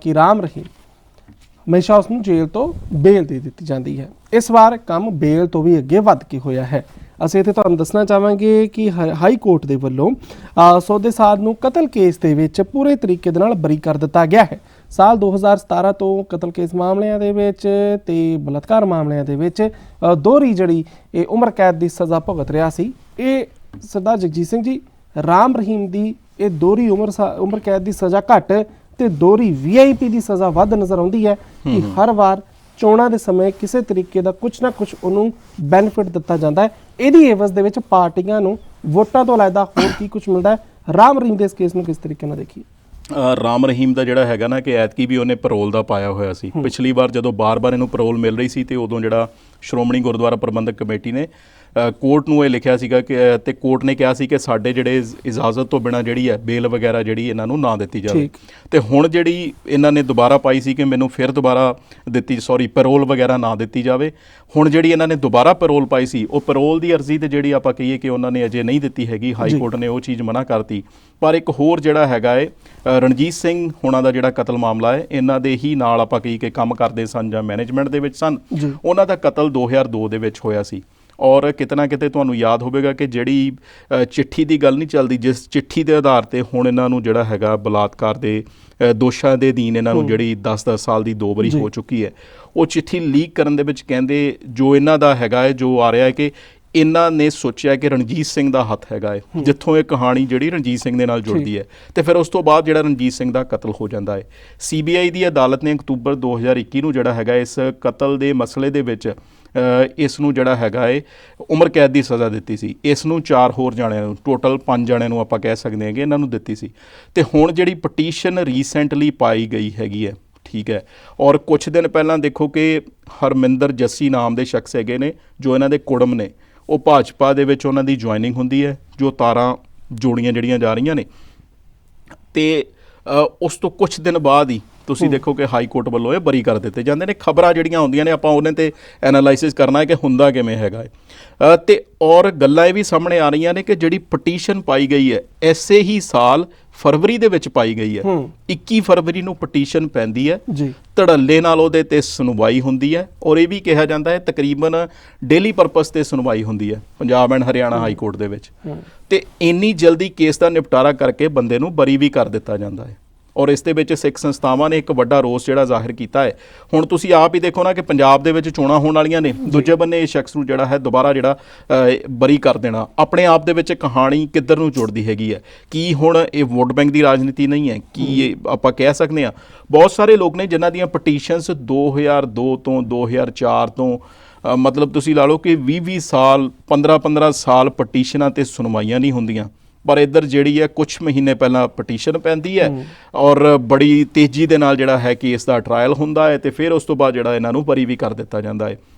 ਕਿ ਰਾਮ ਰਹੀਮ ਹਮੇਸ਼ਾ ਉਸ ਨੂੰ ਜੇਲ੍ਹ ਤੋਂ ਬੇਲ ਦੇ ਦਿੱਤੀ ਜਾਂਦੀ ਹੈ। ਇਸ ਵਾਰ ਕੰਮ ਬੇਲ ਤੋਂ ਵੀ ਅੱਗੇ ਵੱਧ ਕੇ ਹੋਇਆ ਹੈ। ਅਸੀਂ ਇੱਥੇ ਤੁਹਾਨੂੰ ਦੱਸਣਾ ਚਾਹਾਂਗੇ ਕਿ ਹਾਈ ਕੋਰਟ ਦੇ ਵੱਲੋਂ ਸੌਦੇ ਸਾਧ ਨੂੰ ਕਤਲ ਕੇਸ ਦੇ ਵਿੱਚ ਪੂਰੇ ਤਰੀਕੇ ਦੇ ਨਾਲ ਬਰੀ ਕਰ ਦਿੱਤਾ ਗਿਆ ਹੈ। ਸਾਲ 2017 ਤੋਂ ਕਤਲ ਕੇਸ ਮਾਮਲਿਆਂ ਦੇ ਵਿੱਚ ਤੇ ਬਲਾਤਕਾਰ ਮਾਮਲਿਆਂ ਦੇ ਵਿੱਚ ਦੋਹਰੀ ਜਿਹੜੀ ਇਹ ਉਮਰ ਕੈਦ ਦੀ ਸਜ਼ਾ ਭੁਗਤ ਰਿਹਾ ਸੀ, ਇਹ ਸਰਦਾਰ ਜਗਜੀਤ ਸਿੰਘ ਜੀ, ਰਾਮ ਰਹੀਮ ਦੀ ਇਹ ਦੋਹਰੀ ਉਮਰ ਸਾ- ਉਮਰ ਕੈਦ ਦੀ ਸਜ਼ਾ ਘੱਟ ਤੇ ਦੋਹਰੀ ਵੀਆਈਪੀ ਦੀ ਸਜ਼ਾ ਵੱਧ ਨਜ਼ਰ ਆਉਂਦੀ ਹੈ ਕਿ ਹਰ ਵਾਰ ਚੋਣਾਂ ਦੇ ਸਮੇਂ ਕਿਸੇ ਤਰੀਕੇ ਦਾ ਕੁਝ ਨਾ ਕੁਝ ਉਹਨੂੰ ਬੈਨੀਫਿਟ ਦਿੱਤਾ ਜਾਂਦਾ ਹੈ। ਇਹਦੀ ਏਵਜ਼ ਦੇ ਵਿੱਚ ਪਾਰਟੀਆਂ ਨੂੰ ਵੋਟਾਂ ਤੋਂ ਅਲਾਵਾ ਹੋਰ ਕੀ ਕੁਝ ਮਿਲਦਾ ਹੈ? ਰਾਮ ਰਹੀਮ ਦੇ ਇਸ ਕੇਸ ਨੂੰ ਕਿਸ ਤਰੀਕੇ ਨਾਲ ਦੇਖੀਏ? ਰਾਮ ਰਹੀਮ ਦਾ ਜਿਹੜਾ ਹੈਗਾ ਨਾ ਕਿ ਐਤਕੀ ਵੀ ਉਹਨੇ ਪੈਰੋਲ ਦਾ ਪਾਇਆ ਹੋਇਆ ਸੀ। ਪਿਛਲੀ ਵਾਰ ਜਦੋਂ ਬਾਰ-ਬਾਰ ਇਹਨੂੰ ਪੈਰੋਲ ਮਿਲ ਰਹੀ ਸੀ ਤੇ ਉਦੋਂ ਜਿਹੜਾ ਸ਼੍ਰੋਮਣੀ ਗੁਰਦੁਆਰਾ ਪ੍ਰਬੰਧਕ ਕਮੇਟੀ ਨੇ ਕੋਰਟ ਨੂੰ ਇਹ ਲਿਖਿਆ ਸੀਗਾ ਕਿ ਤੇ ਕੋਰਟ ਨੇ ਕਿਹਾ ਸੀ ਕਿ ਸਾਡੇ ਜਿਹੜੇ ਇਜ- ਇਜਾਜ਼ਤ ਤੋਂ ਬਿਨਾ ਜਿਹੜੀ ਹੈ ਬੇਲ ਵਗੈਰਾ ਜਿਹੜੀ ਇਹਨਾਂ ਨੂੰ ਨਾ ਦਿੱਤੀ ਜਾਵੇ। ਤੇ ਹੁਣ ਜਿਹੜੀ ਇਹਨਾਂ ਨੇ ਦੁਬਾਰਾ ਪਾਈ ਸੀ ਕਿ ਮੈਨੂੰ ਫਿਰ ਦੁਬਾਰਾ ਦਿੱਤੀ ਸੌਰੀ ਪੈਰੋਲ ਵਗੈਰਾ ਨਾ ਦਿੱਤੀ ਜਾਵੇ ਹੁਣ ਜਿਹੜੀ ਇਹਨਾਂ ਨੇ ਦੁਬਾਰਾ ਪੈਰੋਲ ਪਾਈ ਸੀ ਉਹ ਪੈਰੋਲ ਦੀ ਅਰਜ਼ੀ ਤੇ ਜਿਹੜੀ ਆਪਾਂ ਕਹੀਏ ਕਿ ਉਹਨਾਂ ਨੇ ਅਜੇ ਨਹੀਂ ਦਿੱਤੀ ਹੈਗੀ ਹਾਈ ਕੋਰਟ ਨੇ ਉਹ ਚੀਜ਼ ਮਨਾ ਕਰਤੀ। ਪਰ ਇੱਕ ਹੋਰ ਜਿਹੜਾ ਹੈਗਾ ਏ ਰਣਜੀਤ ਸਿੰਘ ਹੋਣਾ ਦਾ ਜਿਹੜਾ ਕਤਲ ਮਾਮਲਾ ਹੈ ਇਹਨਾਂ ਦੇ ਹੀ ਨਾਲ ਆਪਾਂ ਕਹੀ ਕਿ ਕੰਮ ਕਰਦੇ ਸਨ ਜਾਂ ਮੈਨੇਜਮੈਂਟ ਦੇ ਵਿੱਚ ਸਨ। ਉਹਨਾਂ ਦਾ ਕਤਲ 2002 ਦੇ ਵਿੱਚ ਹੋਇਆ ਸੀ। ਔਰ ਕਿਤਨਾ ਕਿਤੇ ਤੁਹਾਨੂੰ ਯਾਦ ਹੋਵੇਗਾ ਕਿ ਜਿਹੜੀ ਚਿੱਠੀ ਦੀ ਗੱਲ ਨਹੀਂ ਚੱਲਦੀ ਜਿਸ ਚਿੱਠੀ ਦੇ ਆਧਾਰ ਤੇ ਹੁਣ ਇਹਨਾਂ ਨੂੰ ਜਿਹੜਾ ਹੈਗਾ ਬਲਾਤਕਾਰ ਦੇ ਦੋਸ਼ਾਂ ਦੇ ਅਧੀਨ ਇਹਨਾਂ ਨੂੰ ਜਿਹੜੀ 10-10 ਸਾਲ ਦੀ ਦੋ ਵਾਰੀ। ਹੋ ਚੁੱਕੀ ਹੈ ਉਹ ਚਿੱਠੀ ਲੀਕ ਕਰਨ ਦੇ ਵਿੱਚ ਕਹਿੰਦੇ ਜੋ ਇਹਨਾਂ ਦਾ ਹੈਗਾ ਹੈ ਜੋ ਆ ਰਿਹਾ ਹੈ ਕਿ ਇਹਨਾਂ ਨੇ ਸੋਚਿਆ ਕਿ ਰਣਜੀਤ ਸਿੰਘ ਦਾ ਹੱਥ ਹੈਗਾ ਹੈ ਜਿੱਥੋਂ ਇਹ ਕਹਾਣੀ ਜਿਹੜੀ ਰਣਜੀਤ ਸਿੰਘ ਦੇ ਨਾਲ ਜੁੜਦੀ ਹੈ ਤੇ ਫਿਰ ਉਸ ਤੋਂ ਬਾਅਦ ਜਿਹੜਾ ਰਣਜੀਤ ਸਿੰਘ ਦਾ ਕਤਲ ਹੋ ਜਾਂਦਾ ਹੈ। ਸੀਬੀਆਈ ਦੀ ਅਦਾਲਤ ਨੇ ਅਕਤੂਬਰ 2021 ਨੂੰ ਜਿਹੜਾ ਹੈਗਾ ਇਸ ਕਤਲ ਦੇ ਮਸਲੇ ਦੇ ਵਿੱਚ ਇਸ ਨੂੰ ਜਿਹੜਾ ਹੈਗਾ ਹੈ ਉਮਰ ਕੈਦ ਦੀ ਸਜ਼ਾ ਦਿੱਤੀ ਸੀ। ਇਸ ਨੂੰ ਚਾਰ ਹੋਰ ਜਾਣਿਆਂ ਨੂੰ ਟੋਟਲ ਪੰਜ ਜਾਣਿਆਂ ਨੂੰ ਆਪਾਂ ਕਹਿ ਸਕਦੇ ਹਾਂ ਕਿ ਇਹਨਾਂ ਨੂੰ ਦਿੱਤੀ ਸੀ। ਤੇ ਹੁਣ ਜਿਹੜੀ ਪਟੀਸ਼ਨ ਰੀਸੈਂਟਲੀ ਪਾਈ ਗਈ ਹੈਗੀ ਹੈ, ਠੀਕ ਹੈ, ਔਰ ਕੁਝ ਦਿਨ ਪਹਿਲਾਂ ਦੇਖੋ ਕਿ ਹਰਮਿੰਦਰ ਜੱਸੀ ਨਾਮ ਦੇ ਸ਼ਖਸ ਹੈਗੇ ਨੇ, ਜੋ ਇਹਨਾਂ ਦੇ ਕੁੜਮ ਨੇ। ਉਹ ਭਾਜਪਾ ਦੇ ਵਿੱਚ ਉਹਨਾਂ ਦੀ ਜੁਆਇਨਿੰਗ ਹੁੰਦੀ ਹੈ, ਜੋ ਤਾਰਾਂ ਜੋੜੀਆਂ ਜਿਹੜੀਆਂ ਜਾ ਰਹੀਆਂ ਨੇ। ਤੇ ਉਸ ਤੋਂ ਕੁਝ ਦਿਨ ਬਾਅਦ ਹੀ ਤੁਸੀਂ ਦੇਖੋ ਕਿ ਹਾਈ ਕੋਰਟ ਵੱਲੋਂ ਇਹ ਬਰੀ ਕਰ ਦਿੱਤੇ ਜਾਂਦੇ ਨੇ। ਖਬਰਾਂ ਜਿਹੜੀਆਂ ਹੁੰਦੀਆਂ ਨੇ ਆਪਾਂ ਉਹਨਾਂ ਤੇ ਐਨਾਲਾਈਸਿਸ ਕਰਨਾ ਹੈ ਕਿ ਹੁੰਦਾ ਕਿਵੇਂ ਹੈਗਾ ਹੈ ਤੇ ਔਰ ਗੱਲਾਂ ਇਹ ਵੀ ਸਾਹਮਣੇ ਆ ਰਹੀਆਂ ਨੇ ਕਿ ਜਿਹੜੀ ਪਟੀਸ਼ਨ ਪਾਈ ਗਈ ਹੈ ਐਸੇ ਹੀ ਸਾਲ ਫਰਵਰੀ ਦੇ ਵਿੱਚ ਪਾਈ ਗਈ ਹੈ। ਹੂੰ। 21 ਫਰਵਰੀ ਨੂੰ ਪਟੀਸ਼ਨ ਪੈਂਦੀ ਹੈ। ਜੀ। ਧੜੱਲੇ ਨਾਲ ਉਹਦੇ ਤੇ ਸੁਣਵਾਈ ਹੁੰਦੀ ਹੈ ਔਰ ਇਹ ਵੀ ਕਿਹਾ ਜਾਂਦਾ ਹੈ ਤਕਰੀਬਨ ਡੇਲੀ ਪਰਪਸ ਤੇ ਸੁਣਵਾਈ ਹੁੰਦੀ ਹੈ Punjab and Haryana high court ਦੇ ਵਿੱਚ। ਤੇ ਇੰਨੀ ਜਲਦੀ ਕੇਸ ਦਾ ਨਿਪਟਾਰਾ ਕਰਕੇ ਬੰਦੇ ਨੂੰ ਬਰੀ ਵੀ ਕਰ ਦਿੱਤਾ ਜਾਂਦਾ ਹੈ। ਔਰ ਇਸ ਦੇ ਵਿੱਚ ਸਿੱਖ ਸੰਸਥਾਵਾਂ ਨੇ ਇੱਕ ਵੱਡਾ ਰੋਸ ਜਿਹੜਾ ਜ਼ਾਹਿਰ ਕੀਤਾ ਹੈ। ਹੁਣ ਤੁਸੀਂ ਆਪ ਹੀ ਦੇਖੋ ਨਾ ਕਿ ਪੰਜਾਬ ਦੇ ਵਿੱਚ ਚੋਣਾਂ ਹੋਣ ਵਾਲੀਆਂ ਨੇ। ਦੂਜੇ ਬੰਨੇ ਇਸ ਸ਼ਖਸ ਨੂੰ ਜਿਹੜਾ ਹੈ ਦੁਬਾਰਾ ਜਿਹੜਾ ਬਰੀ ਕਰ ਦੇਣਾ। ਆਪਣੇ ਆਪ ਦੇ ਵਿੱਚ ਕਹਾਣੀ ਕਿੱਧਰ ਨੂੰ ਜੁੜਦੀ ਹੈਗੀ ਹੈ? ਕੀ ਹੁਣ ਇਹ ਵੋਟ ਬੈਂਕ ਦੀ ਰਾਜਨੀਤੀ ਨਹੀਂ ਹੈ? ਕੀ ਇਹ ਆਪਾਂ ਕਹਿ ਸਕਦੇ ਹਾਂ? ਬਹੁਤ ਸਾਰੇ ਲੋਕ ਨੇ ਜਿਨ੍ਹਾਂ ਦੀਆਂ ਪਟੀਸ਼ਨਸ 2002 ਤੋਂ 2004 ਤੋਂ ਮਤਲਬ ਤੁਸੀਂ ਲਾ ਲਓ ਕਿ 20-20 ਸਾਲ 15-15 ਸਾਲ ਪਟੀਸ਼ਨਾਂ ਤੇ ਸੁਣਵਾਈਆਂ ਨਹੀਂ ਹੁੰਦੀਆਂ। ਪਰ ਇੱਧਰ ਜਿਹੜੀ ਹੈ ਕੁਝ ਮਹੀਨੇ ਪਹਿਲਾਂ ਪਟੀਸ਼ਨ ਪੈਂਦੀ ਹੈ ਔਰ ਬੜੀ ਤੇਜ਼ੀ ਦੇ ਨਾਲ ਜਿਹੜਾ ਹੈ ਕੇਸ ਦਾ ਟਰਾਇਲ ਹੁੰਦਾ ਹੈ ਤੇ ਫਿਰ ਉਸ ਤੋਂ ਬਾਅਦ ਜਿਹੜਾ ਇਹਨਾਂ ਨੂੰ ਬਰੀ ਵੀ ਕਰ ਦਿੱਤਾ ਜਾਂਦਾ ਹੈ।